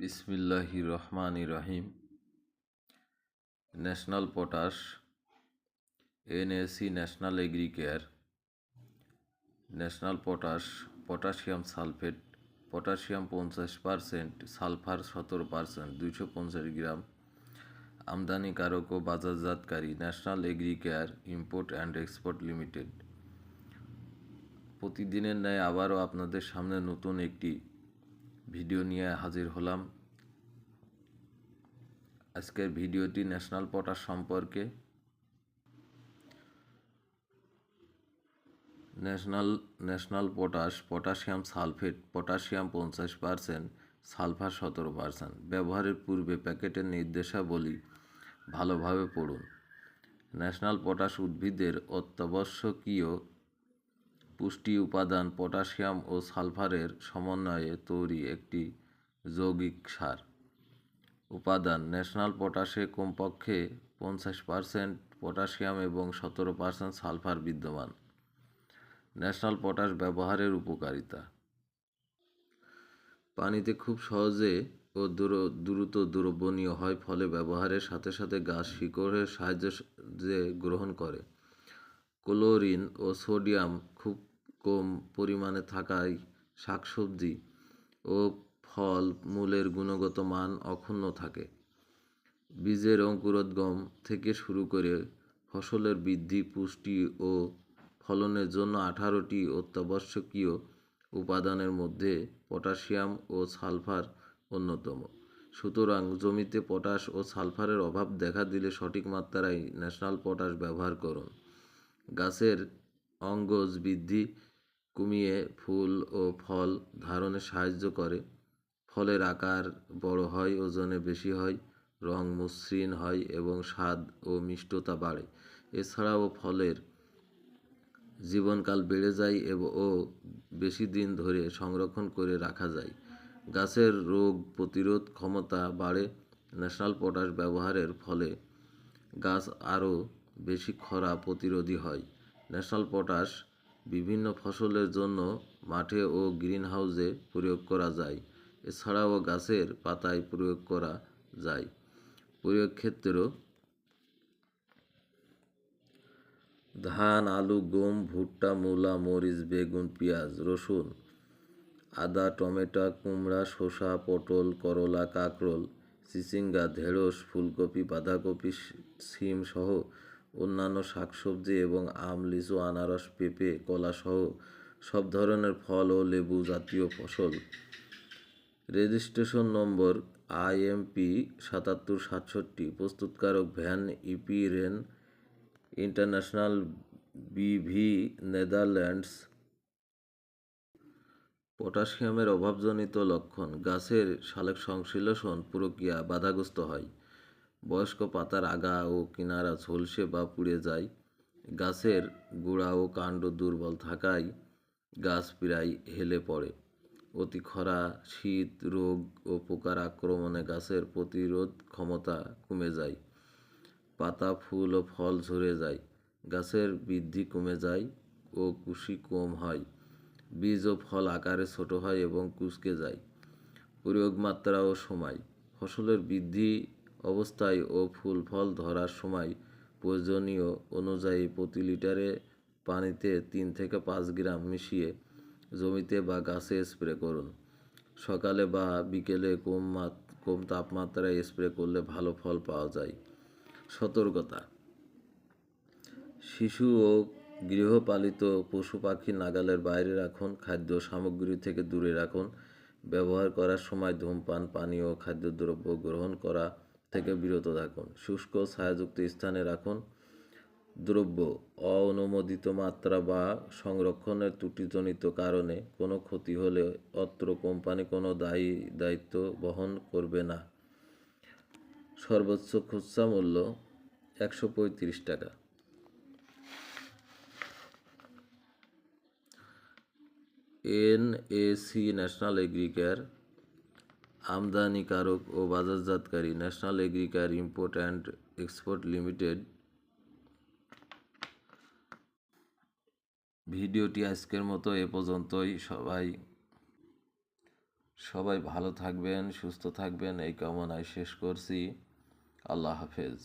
বিসমিল্লাহির রহমান রহিম। National potash NAC national agricare. National potash, potassium sulphate, potassium পঞ্চাশ percent, sulphur সতেরো পারসেন্ট, দুইশো পঞ্চাশ গ্রাম। আমদানিকারক ও বাজারজাতকারী national agricare import and export limited. প্রতিদিনের ন্যায় আবারও আপনাদের সামনে নতুন একটি ভিডিও নিয়ে হাজির হলাম। আজকের ভিডিওটি ন্যাশনাল পটাশ সম্পর্কে national national potash, potassium sulphate, potassium পঞ্চাশ পারসেন্ট, সালফার সতেরো পারসেন্ট। ব্যবহারের পূর্বে প্যাকেটের নির্দেশাবলী ভালোভাবে পড়ুন। ন্যাশনাল পটাশ উদ্ভিদের অত্যাবশ্যকীয় পুষ্টি উপাদান পটাশিয়াম ও সালফারের সমন্বয়ে তৈরি একটি যৌগিক সার। উপাদান ন্যাশনাল পটাশে কমপক্ষে পঞ্চাশ পারসেন্ট পটাশিয়াম এবং সতেরো পারসেন্ট সালফার বিদ্যমান। ন্যাশনাল পটাশ ব্যবহারের উপকারিতা। পানিতে খুব সহজে ও দ্রু- দ্রুত দ্রবণীয় হয়, ফলে ব্যবহারের সাথে সাথে গাছ শিকড়ের সাহায্যে গ্রহণ করে। ক্লোরিন ও সোডিয়াম খুব কম পরিমাণে থাকায় শাকসবজি ও ফল মূলের গুণগত মান অক্ষুণ্ণ থাকে। বীজের অঙ্কুরোদ্গম থেকে শুরু করে ফসলের বৃদ্ধি, পুষ্টি ও ফলনের জন্য আঠারোটি অত্যাবশ্যকীয় উপাদানের মধ্যে পটাশিয়াম ও সালফার অন্যতম। সুতরাং জমিতে পটাশ ও সালফারের অভাব দেখা দিলে সঠিক মাত্রায় ন্যাশনাল পটাশ ব্যবহার করুন। গাছের অঙ্গজ বৃদ্ধি কমিয়ে ফুল ও ফল ধারণে সাহায্য করে। ফলের আকার বড় হয়, ওজনে বেশি হয়, রং মসৃণ হয় এবং স্বাদ ও মিষ্টতা বাড়ে। এছাড়াও ফলের জীবনকাল বেড়ে যায় এবং ও বেশি দিন ধরে সংরক্ষণ করে রাখা যায়। গাছের রোগ প্রতিরোধ ক্ষমতা বাড়ে। ন্যাশনাল পটাশ ব্যবহারের ফলে গাছ আরও বেশি খরা প্রতিরোধী হয়। ন্যাশনাল পটাশ বিভিন্ন ফসলের জন্য মাঠে ও গ্রিনহাউসে প্রয়োগ করা যায়। এছাড়াও গাছের পাতায় প্রয়োগ করা যায়। প্রয়োগ ক্ষেত্রেও ধান, আলু, গম, ভুট্টা, মূলা, মরিচ, বেগুন, পেঁয়াজ, রসুন, আদা, টমেটো, কুমড়া, শসা, পটল, করলা, কাঁকরোল, চিচিঙ্গা, ঢেঁড়স, ফুলকপি, বাঁধাকপি সিম সহ অন্যান্য শাকসবজি এবং আম, লিচু, আনারস, পেঁপে কলা সহ সব ধরনের ফল ও লেবু জাতীয় ফসল। রেজিস্ট্রেশন নম্বর আইএমপি সাতাত্তর সাতষট্টি, প্রস্তুতকারক van Iperen, international BV Netherlands. পটাশিয়ামের অভাবজনিত লক্ষণ, গাছের সালেক সংশ্লেষণ প্রক্রিয়া বাধাগ্রস্ত হয়। বয়স্ক পাতার আগা ও কিনারা ঝলসে বা পুড়ে যায়। গাছের গোড়া ও কাণ্ড দুর্বল থাকায় গাছ প্রায় হেলে পড়ে। অতি খরা, শীত, রোগ ও পোকার আক্রমণে গাছের প্রতিরোধ ক্ষমতা কমে যায়। পাতা, ফুল ও ফল ঝরে যায়। গাছের বৃদ্ধি কমে যায় ও কুশি কম হয়। বীজ ও ফল আকারে ছোট হয় এবং কুঁচকে যায়। প্রয়োগ মাত্রা ও সময়। ফসলের বৃদ্ধি অবস্থায় ও ফুল ফল ধরার সময় প্রয়োজনীয় অনুযায়ী প্রতি লিটারে পানিতে তিন থেকে পাঁচ গ্রাম মিশিয়ে জমিতে বা গাছে স্প্রে করুন। সকালে বা বিকেলে কম কম তাপমাত্রায় স্প্রে করলে ভালো ফল পাওয়া যায়। সতর্কতা। শিশু ও গৃহপালিত পশু পাখি নাগালের বাইরে রাখুন, খাদ্য সামগ্রী থেকে দূরে রাখুন। ব্যবহার করার সময় ধূমপান, পানীয় খাদ্যদ্রব্য গ্রহণ করা থেকে বিরত থাকুন। শুষ্ক ছায়াযুক্ত স্থানে রাখুন। দ্রব্য অননুমোদিত মাত্রা বা সংরক্ষণের ত্রুটিজনিত কারণে কোনো ক্ষতি হলে অত্র কোম্পানি কোনো দায়ী দায়িত্ব বহন করবে না। সর্বোচ্চ খুচরা মূল্য একশো পঁয়ত্রিশ টাকা। এনএসি ন্যাশনাল এগ্রিকেয়ার আমদানিকারক ও বাজারজাতকারী national agricare import and export limited ভিডিওটি আজকের মতো এ পর্যন্তই। সবাই সবাই ভালো থাকবেন, সুস্থ থাকবেন, এই কামনায় শেষ করছি। আল্লাহ হাফেজ।